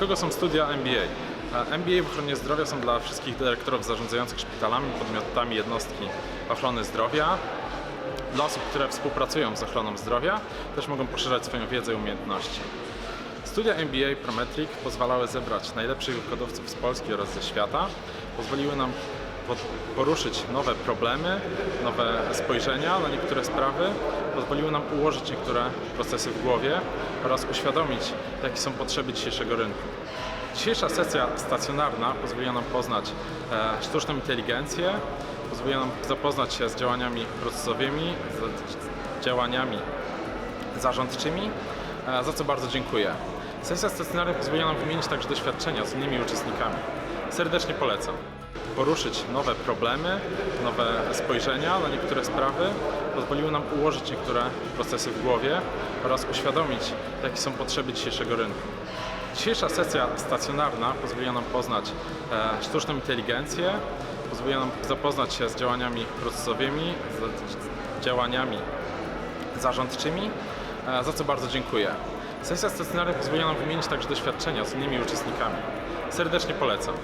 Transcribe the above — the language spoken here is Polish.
kogo są studia MBA? MBA w ochronie zdrowia są dla wszystkich dyrektorów zarządzających szpitalami, podmiotami jednostki ochrony zdrowia. Dla osób, które współpracują z ochroną zdrowia, też mogą poszerzać swoją wiedzę i umiejętności. Studia MBA Prometric pozwalały zebrać najlepszych wykładowców z Polski oraz ze świata. Pozwoliły nam poruszyć nowe problemy, nowe spojrzenia na niektóre sprawy. Pozwoliły nam ułożyć niektóre procesy w głowie oraz uświadomić, jakie są potrzeby dzisiejszego rynku. Dzisiejsza sesja stacjonarna pozwoliła nam poznać e, sztuczną inteligencję, pozwoliła nam zapoznać się z działaniami procesowymi, z działaniami zarządczymi, e, za co bardzo dziękuję. Sesja stacjonarna pozwoliła nam wymienić także doświadczenia z innymi uczestnikami. Serdecznie polecam. Poruszyć nowe problemy, nowe spojrzenia na niektóre sprawy pozwoliły nam ułożyć niektóre procesy w głowie oraz uświadomić, jakie są potrzeby dzisiejszego rynku. Dzisiejsza sesja stacjonarna pozwoliła nam poznać e, sztuczną inteligencję, pozwoliła nam zapoznać się z działaniami procesowymi, z działaniami zarządczymi, e, za co bardzo dziękuję. Sesja stacjonarna pozwoliła nam wymienić także doświadczenia z innymi uczestnikami. Serdecznie polecam.